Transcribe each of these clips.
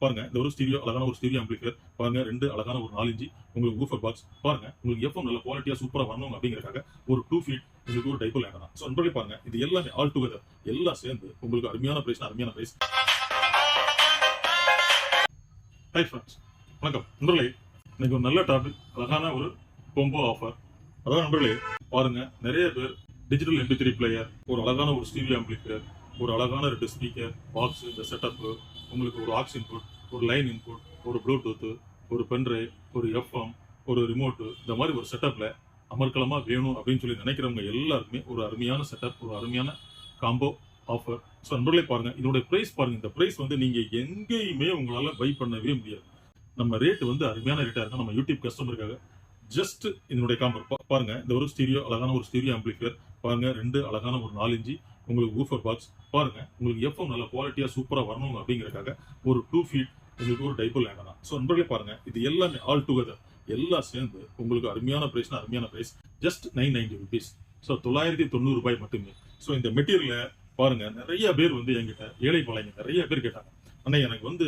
பாருங்க இந்த ஒரு ஸ்டீரியோ அழகான ஒரு ஸ்டீரியோ ஆம்பிளிஃபையர் பாருங்க ரெண்டு அழகான ஒரு நாலஞ்சு உங்களுக்கு ஊஃபர் பாக்ஸ் பாருங்க உங்களுக்கு எஃப்எம் நல்ல குவாலிட்டியா சூப்பரா வரணும் அப்படிங்கறதுக்காக ஒரு டூ ஃபீட் உங்களுக்கு ஒரு டைப்பில் வேண்டாம் ஸோ நண்பர்களே பாருங்க இது எல்லாமே ஆல் டுகெதர் எல்லாம் சேர்ந்து உங்களுக்கு அருமையான பிரைஸ் அருமையான பிரைஸ் ஹை ஃப்ரெண்ட்ஸ் வணக்கம். நண்பர்களே இன்னைக்கு ஒரு நல்ல டாபிக் அழகான ஒரு கொம்போ ஆஃபர் அதான் நண்பர்களே பாருங்க நிறைய பேர் டிஜிட்டல் எம்பி த்ரீ பிளேயர் ஒரு அழகான ஒரு ஸ்டீரியோ ஆம்பிளிஃபையர் ஒரு அழகான ரெண்டு ஸ்பீக்கர் பாக்ஸ் இந்த செட்டப் உங்களுக்கு ஒரு ஆக்ஸ் இன்புட் ஒரு லைன் இன்புட் ஒரு ப்ளூடூத்து ஒரு பென்ட்ரைவ் ஒரு எஃப்எம் ஒரு ரிமோட்டு இந்த மாதிரி ஒரு செட்டப்பில் அமர்க்கலமாக வேணும் அப்படின்னு சொல்லி நினைக்கிறவங்க எல்லாருக்குமே ஒரு அருமையான செட்டப் ஒரு அருமையான காம்போ ஆஃபர் ஸோ நண்பர்களே பாருங்க இதோடைய ப்ரைஸ் பாருங்கள் இந்த ப்ரைஸ் வந்து நீங்கள் எங்கேயுமே உங்களால் பை பண்ணவே முடியாது. நம்ம ரேட் வந்து அருமையான ரேட்டாக இருக்கும் நம்ம யூடியூப் கஸ்டமருக்காக ஜஸ்ட் இதனுடைய காம்போ பாருங்க இந்த ஒரு ஸ்டீரியோ அழகான ஒரு ஸ்டீரியோ ஆம்பிளிஃபையர் பாருங்க ரெண்டு அழகான ஒரு நாலஞ்சு உங்களுக்கு ஊஃபர் பாக்ஸ் பாருங்கள் உங்களுக்கு எஃப்எம் நல்ல குவாலிட்டியாக சூப்பராக வரணும் அப்படிங்கறதுக்காக ஒரு டூ ஃபீட் உங்களுக்கு ஒரு டைபிள் வேண்டாம் ஸோ நண்பர்களே பாருங்கள் இது எல்லாமே ஆல் டுகெதர் எல்லாம் சேர்ந்து உங்களுக்கு அருமையான ப்ரைஸ்னா அருமையான price just nine ninety rupees so தொள்ளாயிரத்தி தொண்ணூறு ரூபாய் மட்டுமே. ஸோ இந்த மெட்டீரியலை பாருங்க நிறைய பேர் வந்து என்கிட்ட ஏழை பழைங்க நிறைய பேர் கேட்டாங்க. ஆனால் எனக்கு வந்து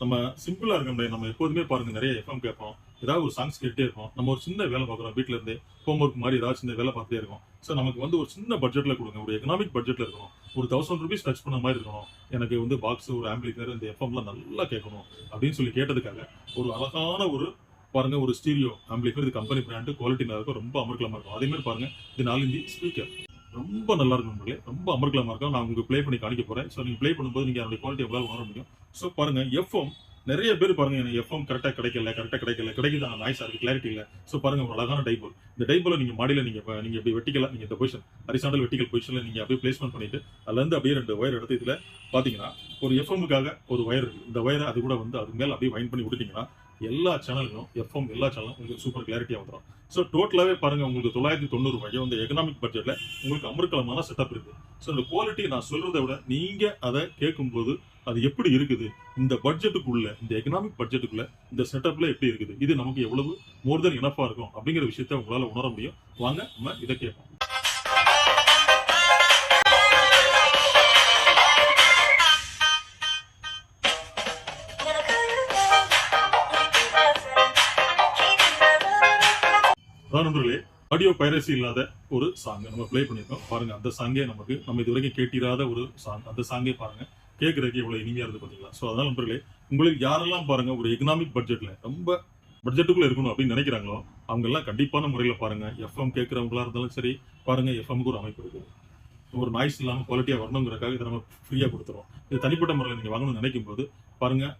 நம்ம சிம்பிளாக இருக்க முடியாது. நம்ம எப்போதுமே பாருங்கள் நிறைய எஃப்எம் கேட்போம். ஏதாவது ஒரு சாங்ஸ் கேட்டே இருக்கும் நம்ம ஒரு சின்ன வேலை பார்க்குறோம் வீட்ல இருந்தே. ஹோம்ஒர்க் மாதிரி ஏதாவது சின்ன வேலை பார்த்துட்டே இருக்கோம். ஸோ நமக்கு வந்து ஒரு சின்ன பட்ஜெட்ல கொடுங்க. ஒரு எக்கனாமிக் பட்ஜெட்ல இருக்கணும். ஒரு தௌசண்ட் ருபீஸ் டச் பண்ண மாதிரி இருக்கணும். எனக்கு வந்து பாக்ஸ் ஒரு ஆம்பிளிஃபயர் இந்த எஃப்எம்லாம் நல்லா கேட்கணும் அப்படின்னு சொல்லி கேட்டதுக்காக ஒரு அழகான ஒரு பாருங்க ஒரு ஸ்டீரியோ ஆம்பிளிஃபயர் இது கம்பெனி பிராண்டு குவாலிட்டி நல்லா இருக்கும். ரொம்ப அமர்க்கலமாக இருக்கும். அதே மாதிரி பாருங்க இது நாலஞ்சு ஸ்பீக்கர் ரொம்ப நல்லா இருக்கும் நண்பர்களே. ரொம்ப அமர்க்கலமாக இருக்கும். நான் உங்களுக்கு ப்ளே பண்ணி காணிக்க போகிறேன் ஸோ நீங்கள் ப்ளே பண்ணும்போது நீங்கள் அதனுடைய குவாலிட்டி எவ்வளோ உணர முடியும். ஸோ பாருங்கள் எஃப்எம் நிறைய பேர் பாருங்க எனக்கு எஃப்எம் கரெக்டாக கிடைக்கல கரெக்டாக கிடைக்கல. கிடைக்குது? அந்த நாய்ஸாக இருக்குது கிளாரிட்டி இல்லை. ஸோ பாருங்க ஒரு அழகான டைபோல் இந்த டைபோல நீங்கள் மாடியில நீங்கள் நீங்கள் நீங்க இப்படி வெட்டிக்கலாம் நீங்கள் இந்த பொசிஷன் ஹரிசாண்டல் வெட்டிக்கல் பொசிஷனில் நீங்கள் அப்படியே பிளேஸ்மெண்ட் பண்ணிட்டு அதுலேருந்து அப்படியே ரெண்டு ஒயர் எடுத்து இதுல பார்த்தீங்கன்னா ஒரு எஃப்எம்முக்காக ஒரு ஒயர் இருக்குது இந்த ஒயரை அது கூட வந்து அது மேலே அப்படியே வைன் பண்ணி விட்டுட்டீங்கன்னா எல்லா சேனல்களும் எஃப்எம் எல்லா சேனலும் உங்களுக்கு சூப்பர் கிளாரிட்டியாக வந்துடும் ஸோ டோட்டலாகவே பாருங்கள் உங்களுக்கு தொள்ளாயிரத்தி தொண்ணூறு ரூபாய் வந்து எக்கனாமிக் பட்ஜெட்டில் உங்களுக்கு அமர்க்கலமான செட்டப் இருக்குது ஸோ இந்த குவாலிட்டி நான் சொல்கிறத விட நீங்கள் அதை கேட்கும்போது அது எப்படி இருக்குது? இந்த பட்ஜெட்டுக்குள்ள இந்த எக்கனாமிக் பட்ஜெட்டுக்குள்ள இந்த செட்டப்ல எப்படி இருக்குது? இது நமக்கு எவ்வளவு மோர் தென் இனஃபாக இருக்கும் அப்படிங்கிற விஷயத்த உங்களால் உணர முடியும். வாங்க நம்ம இதை கேட்போம். அதான் நண்பர்களே ஆடியோ பைரசி இல்லாத ஒரு சாங் நம்ம ப்ளே பண்ணியிருக்கோம். பாருங்க அந்த சாங்கே நமக்கு நம்ம இது வரைக்கும் கேட்டிராத ஒரு சாங் அந்த சாங்கே பாருங்க. கேட்கறதுக்கு இவ்வளவு இனிமையா இருந்து பாத்தீங்களா? ஸோ அதனால நண்பர்களே உங்களுக்கு யாரெல்லாம் பாருங்க ஒரு எக்கனாமிக் பட்ஜெட்ல ரொம்ப பட்ஜெட்டுக்குள்ள இருக்கணும் அப்படின்னு நினைக்கிறாங்களோ அவங்க எல்லாம் கண்டிப்பான முறையில பாருங்க. எஃப்எம் கேட்கறவங்களா இருந்தாலும் சரி பாருங்க எஃப்எம்க்கு ஒரு அமைப்பு இருக்கு ஒரு நாய்ஸ் இல்லாமல் குவாலிட்டியாக வரணுங்கிறக்காக இதை நம்ம ஃப்ரீயாக கொடுத்துருவோம் இது தனிப்பட்ட முறையில் நீங்கள் வாங்கணும்னு நினைக்கும் போது பாருங்கள்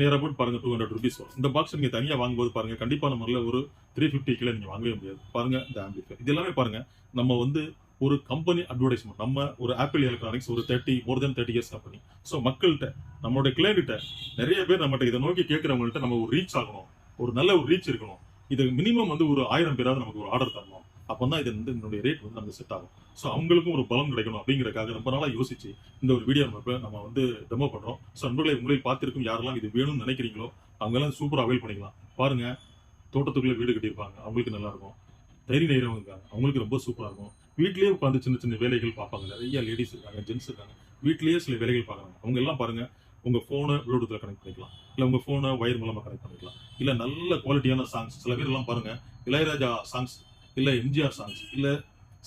நேராக போட்டு பாருங்க டூ ஹண்ட்ரட் ருபீஸ் வரும். இந்த பாக்ஸ் நீங்கள் தனியாக வாங்கும்போது பாருங்க கண்டிப்பான முறையில் ஒரு த்ரீ ஃபிஃப்டி கிலோ நீங்கள் வாங்கவே முடியாது. பாருங்க இந்த ஆம்பிஃபை இது எல்லாமே பாருங்க நம்ம வந்து ஒரு கம்பெனி அட்வர்டைஸ்மெண்ட் நம்ம ஒரு ஆப்பிள் எலக்ட்ரானிக்ஸ் ஒரு thirty more than thirty years company so மக்கள்கிட்ட நம்மளுடைய கிளைண்ட்ட நிறைய பேர் நம்மகிட்ட இதை நோக்கி கேட்குறவங்கள்ட்ட நம்ம ஒரு ரீச் ஆகணும். ஒரு நல்ல ஒரு ரீச் இருக்கணும். இது மினிமம் வந்து ஒரு ஆயிரம் பேராவது நமக்கு ஒரு ஆர்டர் தரணும். அப்பதான் இது வந்து என்னுடைய ரேட் வந்து நமக்கு செட் ஆகும். ஸோ அவங்களுக்கும் ஒரு பலம் கிடைக்கணும் அப்படிங்கறதுக்காக ரொம்ப நாளாக யோசிச்சு இந்த ஒரு வீடியோ நம்ம நம்ம வந்து டெமோ பண்ணுறோம் ஸோ நண்பர்களை உங்களை பார்த்துருக்கும் யாரெல்லாம் இது வேணும்னு நினைக்கிறீங்களோ அவங்கெல்லாம் சூப்பராக அவைல் பண்ணிக்கலாம். பாருங்கள் தோட்டத்துக்குள்ளே வீடு கட்டியிருப்பாங்க. அவங்களுக்கு நல்லாயிருக்கும் தைரிய நேரம் இருக்காங்க. அவங்களுக்கு ரொம்ப சூப்பராக இருக்கும். வீட்லேயே உட்காந்து சின்ன சின்ன வேலைகள் பார்ப்பாங்க. நிறைய லேடிஸ் இருக்காங்க ஜென்ஸ் இருக்காங்க. வீட்லேயே சில வேலைகள் பார்க்குறாங்க. அவங்க எல்லாம் பாருங்கள் உங்கள் ஃபோனை ப்ளூடூத்தில் கனெக்ட் பண்ணிக்கலாம். இல்லை உங்கள் ஃபோனை ஒயர் மூலமாக கனெக்ட் பண்ணிக்கலாம். இல்லை நல்ல குவாலிட்டியான சாங்ஸ் சில பேர் எல்லாம் இளையராஜா சாங்ஸ் இல்லை எம்ஜிஆர் சாங்ஸ் இல்லை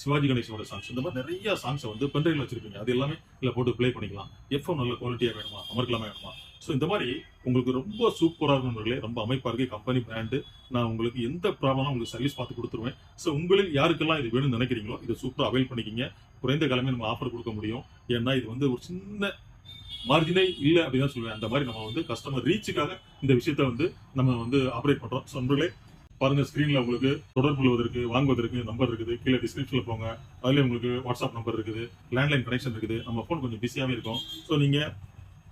சிவாஜி கணேசனோட சாங்ஸ் இந்த மாதிரி நிறைய சாங்ஸை வந்து பென்ட்ரைவில் வச்சிருப்பீங்க. அது எல்லாமே இல்லை போட்டு ப்ளே பண்ணிக்கலாம். எஃப்எம் நல்ல குவாலிட்டியாக வேணுமா? அமர்க்கலாமா வேணுமா? ஸோ இந்த மாதிரி உங்களுக்கு ரொம்ப சூப்பராக இருக்கணுங்களே ரொம்ப அமைப்பாக இருக்கு. கம்பெனி பிராண்டு நான் உங்களுக்கு எந்த ப்ராப்ளமும் உங்களுக்கு சர்வீஸ் பார்த்து கொடுத்துருவேன். ஸோ உங்களில் யாருக்கெல்லாம் இது வேணும்னு நினைக்கிறீங்களோ இதை சூப்பராக அவைல் பண்ணிக்கிங்க. குறைந்த காலமே நம்ம ஆஃபர் கொடுக்க முடியும். ஏன்னா இது வந்து ஒரு சின்ன மார்ஜினே இல்லை அப்படின்னு தான் சொல்லுவேன். அந்த மாதிரி நம்ம வந்து கஸ்டமர் ரீச்சுக்காக இந்த விஷயத்த வந்து நம்ம வந்து ஆப்ரேட் பண்ணுறோம் ஸோ நண்பர்களே பாருங்க ஸ்கிரீன்ல உங்களுக்கு தொடர்பு கொள்வதற்கு வாங்குவதற்கு நம்பர் இருக்குது. கீழே டிஸ்கிரிப்ஷன்ல போங்க. அதுல உங்களுக்கு வாட்ஸ்அப் நம்பர் இருக்குது. லேண்ட்லைன் கனெக்ஷன் இருக்குது. நம்ம ஃபோன் கொஞ்சம் பிஸியாவே இருக்கும். ஸோ நீங்க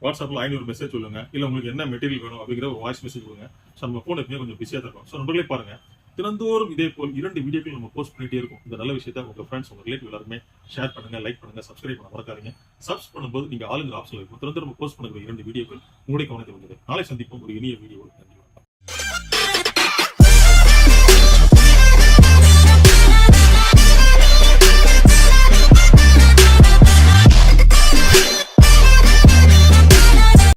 வாட்ஸ்அப்ல ஐநூறு மெசேஜ் சொல்லுங்க. இல்ல உங்களுக்கு என்ன மெட்டீரியல் வேணும் அப்படிங்கிற ஒரு வாய்ஸ் மெசேஜ் கொடுங்க. ஸோ நம்ம ஃபோன் எப்பயுமே கொஞ்சம் பிஸியா தான் இருக்கும். ஸோ நண்பர்களே பாருங்க. தினந்தோறும் இதே போல் இரண்டு வீடியோக்கள் நம்ம போஸ்ட் பண்ணிட்டே இருக்கும். இந்த நல்ல விஷயத்த உங்க ஃப்ரெண்ட்ஸ் உங்க ரிலேட்டிவ் எல்லாருமே ஷேர் பண்ணுங்க லைக் பண்ணுங்க சப்ஸ்கிரைப் பண்ண மறக்காதீங்க. சப்ஸ் பண்ணும்போது நீங்க ஆளுங்க ஆப்ஷன் இருக்கும். தினந்தோறும் போஸ்ட் பண்ணுற இரண்டு வீடியோக்கள் உங்களுடைய கவனத்தில் வந்தது. நாளை சந்திப்போம். ஒரு இனிய வீடியோ நன்றி.